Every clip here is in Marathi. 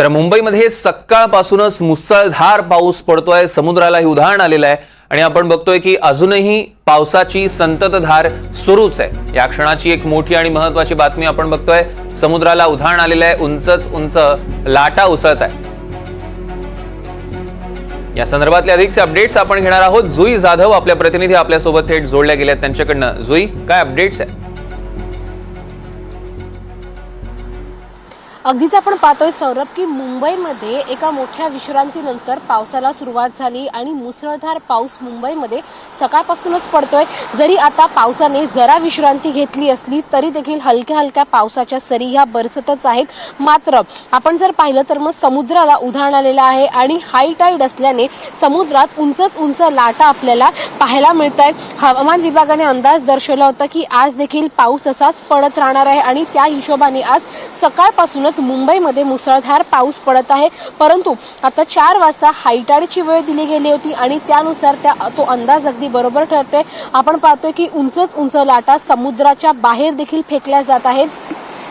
तर मुंबईमध्ये सकाळपासूनच मुसळधार पाऊस पडतोय. समुद्रालाही उधाण आलेलं आहे. आणि आपण बघतोय की अजूनही पावसाची संततधार सुरूच आहे. या क्षणाची एक मोठी आणि महत्वाची बातमी आपण बघतोय. समुद्राला उधाण आलेलं आहे. उंचच उंच लाटा उसळत आहे या संदर्भातले अधिकचे अपडेट्स आपण घेणार आहोत. जुई जाधव आपल्या प्रतिनिधी आपल्यासोबत थेट जोडल्या गेल्या आहेत. त्यांच्याकडनं जुई काय अपडेट्स आहे अगदीच आपण पाहतोय सौरभ की मुंबईमध्ये एका मोठ्या विश्रांतीनंतर पावसाला सुरुवात झाली आणि मुसळधार पाऊस मुंबईमध्ये सकाळपासूनच पडतोय. जरी आता पावसाने जरा विश्रांती घेतली असली तरी देखील हलक्या हलक्या पावसाच्या सरी ह्या बरसतच आहेत. मात्र आपण जर पाहिलं तर मग समुद्राला उधाण आलेलं आहे आणि हाय टाईड असल्याने समुद्रात उंचच उंच लाटा आपल्याला पाहायला मिळत आहेत हवामान विभागाने अंदाज दर्शवला होता की आज देखील पाऊस असाच पडत राहणार आहे आणि त्या हिशोबाने आज सकाळपासूनच मुंबईमध्ये मुसळधार पाऊस पडत आहे. परंतु आता चार वाजता हायटाडची वेळ दिली गेली होती आणि त्यानुसार त्या तो अंदाज अगदी बरोबर ठरतोय. आपण पाहतोय की उंचच उंच लाटा समुद्राच्या बाहेर देखील फेकल्या जात आहेत.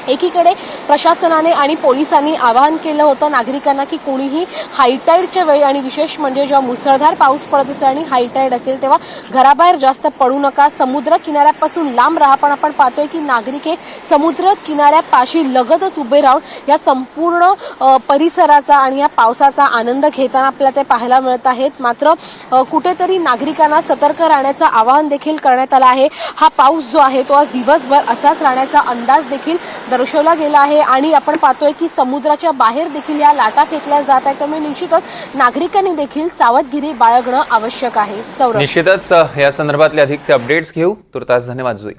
एकीकडे प्रशासनाने आणि पोलिसांनी आवाहन केलं होतं नागरिकांना की कोणीही हायटाईडच्या वेळी आणि विशेष म्हणजे जेव्हा मुसळधार पाऊस पडत असेल आणि हायटाईड असेल तेव्हा घराबाहेर जास्त पडू नका. समुद्र किनाऱ्यापासून लांब राहा. पण आपण पाहतोय की नागरिक हे समुद्र किनाऱ्यापाशी लगतच उभे राहून या संपूर्ण परिसराचा आणि या पावसाचा आनंद घेताना आपल्याला ते पाहायला मिळत आहेत. मात्र कुठेतरी नागरिकांना सतर्क राहण्याचं आवाहन देखील करण्यात आलं आहे. हा पाऊस जो आहे तो आज दिवसभर असाच राहण्याचा अंदाज देखील दर्शवला गेला आहे आणि आपण पाहतोय की समुद्राच्या बाहेर देखील या लाटा फेकल्या जात आहेत. त्यामुळे निश्चितच नागरिकांनी देखील सावधगिरी बाळगणं आवश्यक आहे. निश्चितच या संदर्भातले अधिकचे अपडेट्स घेऊ. तुर्तास धन्यवाद जुई.